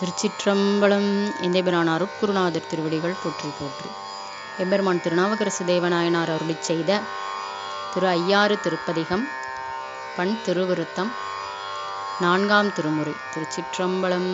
திருச்சிற்றம்பலம் எந்தெபிரான் அருட்குருநாதர் திருவடிகள் போற்றி போற்றி. எம்பெருமான் திருநாவுக்கரசு தேவநாயனார் அருளி செய்த திரு ஐயாறு திருப்பதிகம் பண் திருவிருத்தம் நான்காம் திருமுறை திருச்சிற்றம்பலம்.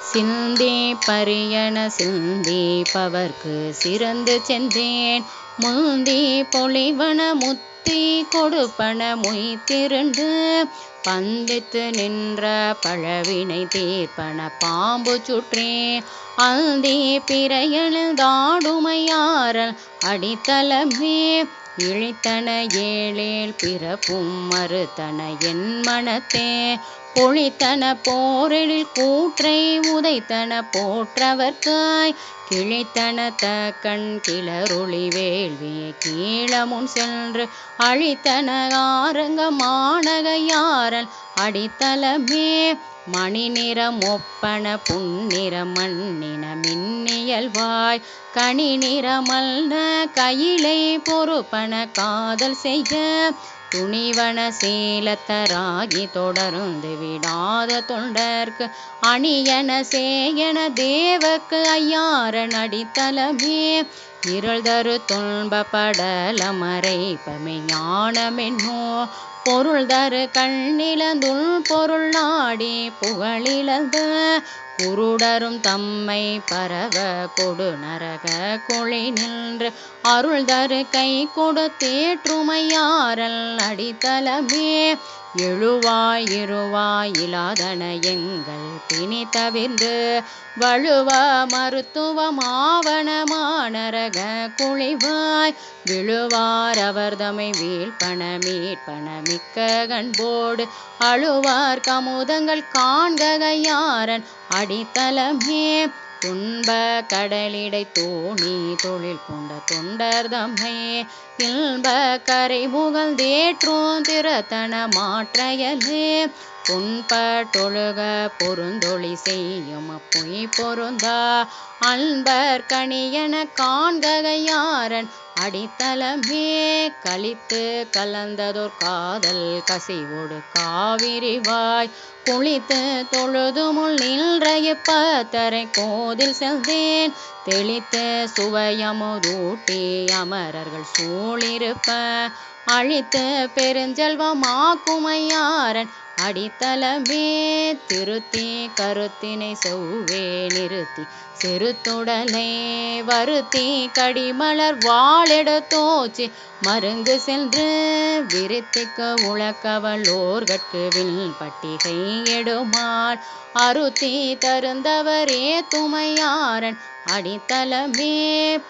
சிந்தே பரியன சிந்தி பவர்க்கு சிறந்து சென்றேன். முந்தி பொலிவன முத்தி கொடுப்பன மொய்த்திருண்டு பந்தித்து நின்ற பழவினை தீர்ப்பன பாம்பு சுற்றே. அந்தி பிறையழுதாடுமையாரல் அடித்தளமே. இழித்தன ஏழேல் பிறப்பும் மறுத்தன என் மனத்தே. பொழித்தன போரில் கூற்றை உதைத்தன போற்றவர்க்காய் கிழித்தன தக்கண் கிளருளி வேள்வியை கீழமுன் சென்று அழித்தன ஆரங்க மாணகையாரல் அடித்தலமே மணி நிறம் ஒப்பன புன்னிற மண்ணின மின்னியல்வாய் கனி நிறமல்ன கையிலை பொறுப்பன காதல் செய்ய துணிவன சீலத்தராகி தொடர்ந்து விடாத தொண்டர்க்கு அணியன சேயன தேவக்கு ஐயாரன் அடித்தலமே. இருள் தரு மறைப்பமை படலமறை பமைஞானமென்னோ பொருள் தரு கண்ணிலந்துள் பொருள் நாடி புகழிழந்த குருடரும் தம்மை பரவ கொடு நரக கொழி நின்று அருள் தரு கை கொடுத்தேற்றுமையாரல் அடித்தலமே எழுவாய் இலாதன எங்கள் பிணி தவிர்ந்து வழுவ மருத்துவமாவனமானரக குழிவாய். விழுவார் அவர்தமை வீழ்பண மீட்பண மிக்க கண்போடு அழுவார் கமுதங்கள் காண்கையாரன் அடித்தளமே துன்ப கடலிடை தோணி தொழில் கொண்ட தொண்டர் தம்மை இன்ப கரை முகழ்ந்தேற்றும் திறத்தன மாற்றையலே. புண்பட்டொழுக பொருந்தொழி செய்யும் பொய் பொருந்தா. அன்பர் கணியன காண்கையாரன் அடித்தளமே கழித்து கலந்ததோர் காதல் கசிவோடு காவிரிவாய் குளித்து தொழுது முள் நின்ற இப்பத்தரை கோதில் செல்தேன் தெளித்த சுவையமுதூட்டி அமரர்கள் சூழிருப்ப அழித்து பெருஞ்செல்வமாக்குமையாரன் அடித்தளமே திருத்தி கருத்தினை செவ்வே நிறுத்தி செருத்துடலை வருத்தி கடிமலர் வாழெடுத்தோச்சி மருங்கு சென்று விருத்திக்கு உழக்கவளோர்கட்கு வில் பட்டிகை எடுமாள். அருத்தி தருந்தவரே துமையாரன் அடித்தளமே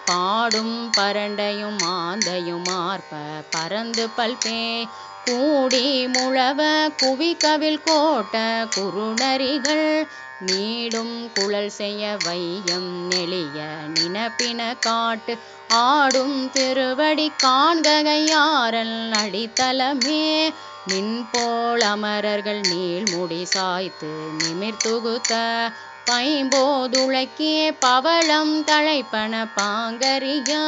பாடும் பரண்டையும் மாந்தையும் மார்ப பறந்து பல்பே. கூடி முழவ குவி கவில் கோட்ட குறுநரிகள் நீடும் குழல் செய்ய வையம் நெளிய நினப்பின காட்டு ஆடும் திருவடி காண்கையாரல் அடித்தலமே நின் போல் அமரர்கள் நீள்முடி சாய்த்து நிமிர்த்துகுத்த பைம்போதுழைக்கே பவளம் தழைப்பன பாங்கரியா.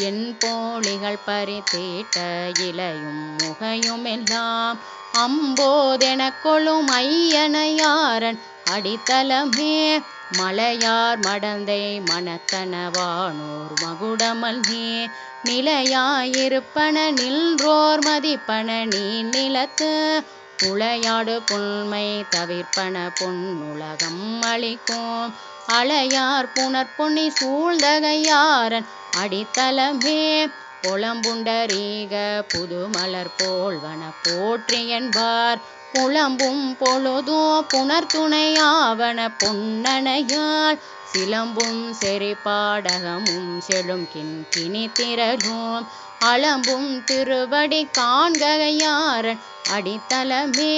என் போலிகள் பறித்தீட்ட இலையும் முகையும் எல்லாம் அம்போதென கொள்ளும் ஐயனையாரன் அடித்தலமே மலையார் மடந்தை மனத்தனவானோர் மகுடமல்மே. நிலையாயிருப்பன நின்றோர் மதிப்பன நீ நிலத்து. உளையாடு புண்மை தவிர்ப்பன பொன்னுலகம் அளிக்கும். அலையார் புனற்பொன்னி சூழ்ந்தகையாரன் அடித்தலமே புலம்புண்டரீக புதுமலர் போல்வன போற்றி என்பார். புலம்பும் பொழுதோ புனர்துணையாவன பொன்னனையால் சிலம்பும் செறிப்பாடகமும் செழும் கிண்கிணி திரளும். அலம்பும் திருவடி காண்கையாரன் அடித்தளமே.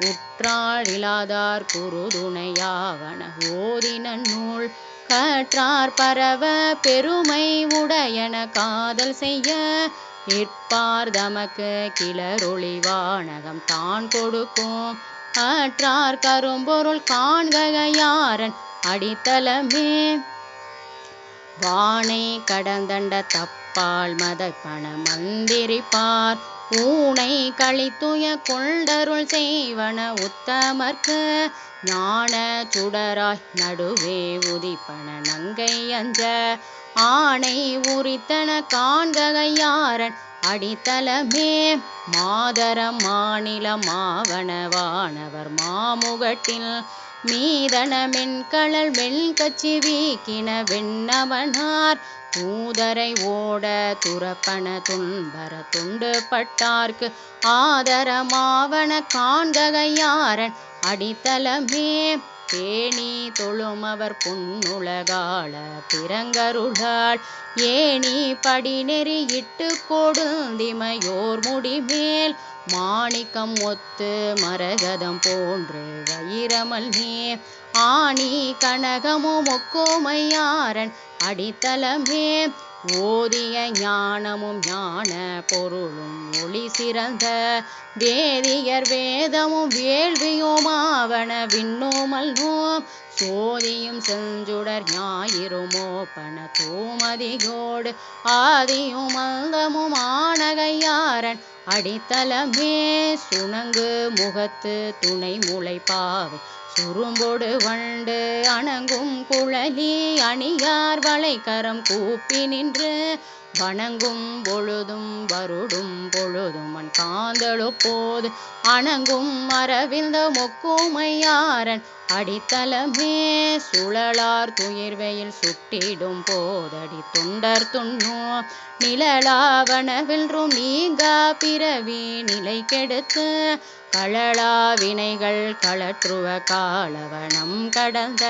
உற்றாள் இலாதார் குருதுணையாவன ஓதின நூல். கற்றார் பரவ பெருமை உடையன காதல் செய்ய. நிற்பார் தமக்கு கிளரொளி வானகம் தான் கொடுக்கும். அற்றார் கரும்பொருள் காண்கையாரன் அடித்தளமே. வானை கடந்தண்ட தப்பால் மதப்பண மந்திரிப்பார். ஊனை கழித்துய கொண்டருள் செய்வன உத்தமர்க்கு. ஞான சுடராய் நடுவே உதிப்பன நங்கை அஞ்ச. ஆணை உரித்தன காண்கையாரன் அடித்தலமே மாதர மாநில மாவனவானவர் மாமுகட்டில் மீதன மென்கழல் வெண்கச்சி வீக்கின வெண்ணவனார். தூதரை ஓட துறப்பன துன்பர துண்டு பட்டார்க்கு ஆதரமாவன காண்கையாரன் அடித்தலமே பேணி தொழுமவர் பொன்னுலகாள பிறங்கருளாள். ஏணி படி நெறியிட்டு கொடுந்திமையோர் முடிமேல். மாணிக்கம் ஒத்து மரகதம் போன்று வயிரமல்நீ ஆணி கனகமும் ஒக்கோமையாரன் அடித்தலமே ஓதிய ஞானமும் ஞான பொருளும் ஒளி சிறந்த வேதியர் வேதமும் வேள்வியுமாவன விண்ணோமல்னோம் சோதியும் செஞ்சுடர் ஞாயிறுமோப்பன தூமதியோடு ஆதியும் அந்தமும் ஆனகையாரன் அடித்தளமே சுணங்கு முகத்து துணை முளைப்பாவை பாவை வண்டு அணங்கும் குழலி அணியார் வளைக்கரம் கூப்பி நின்று வணங்கும் பொழுதும் வருடும் பொழுதும் மண் காந்தளு போது அணங்கும் மரவிந்த மொக்குமையாரன் அடித்தலமே சுழலார் துயிர்வெயில் சுட்டிடும் போதடி தொண்டர் துண்ணோ நிழலாவன வெல்றும் நீங்கா பிறவி நிலை கெடுத்து களளா வினைகள் களற்றுவ காலவனம் கடந்த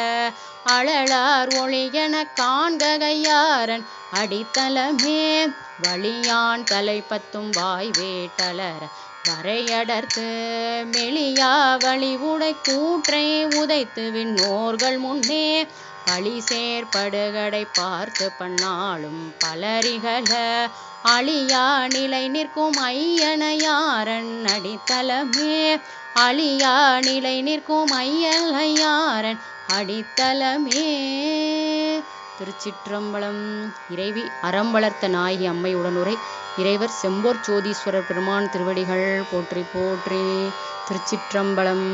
அழலார் ஒளியென காண்கையாரன் அடித்தலமே வழியான் தலைப்பத்தும் வாய் வேட்டலர வரையடர்த்து மெளியா வழி உடை கூற்றை உதைத்து விண்ணோர்கள் முன்னே பழி சேர்படுகடை பார்த்து பண்ணாலும் பலரிகல அழியா நிலை நிற்கும் ஐயனையாரன் அடித்தலமே அழியா நிலை நிற்கும் ஐயனையாரன் அடித்தலமே திருச்சிற்றம்பலம் இறைவி அறம் வளர்த்த நாயகி அம்மையுடன் உரை இறைவர் செம்போர் சோதீஸ்வரர் பெருமான் திருவடிகள் போற்றி போற்றி. திருச்சிற்றம்பலம்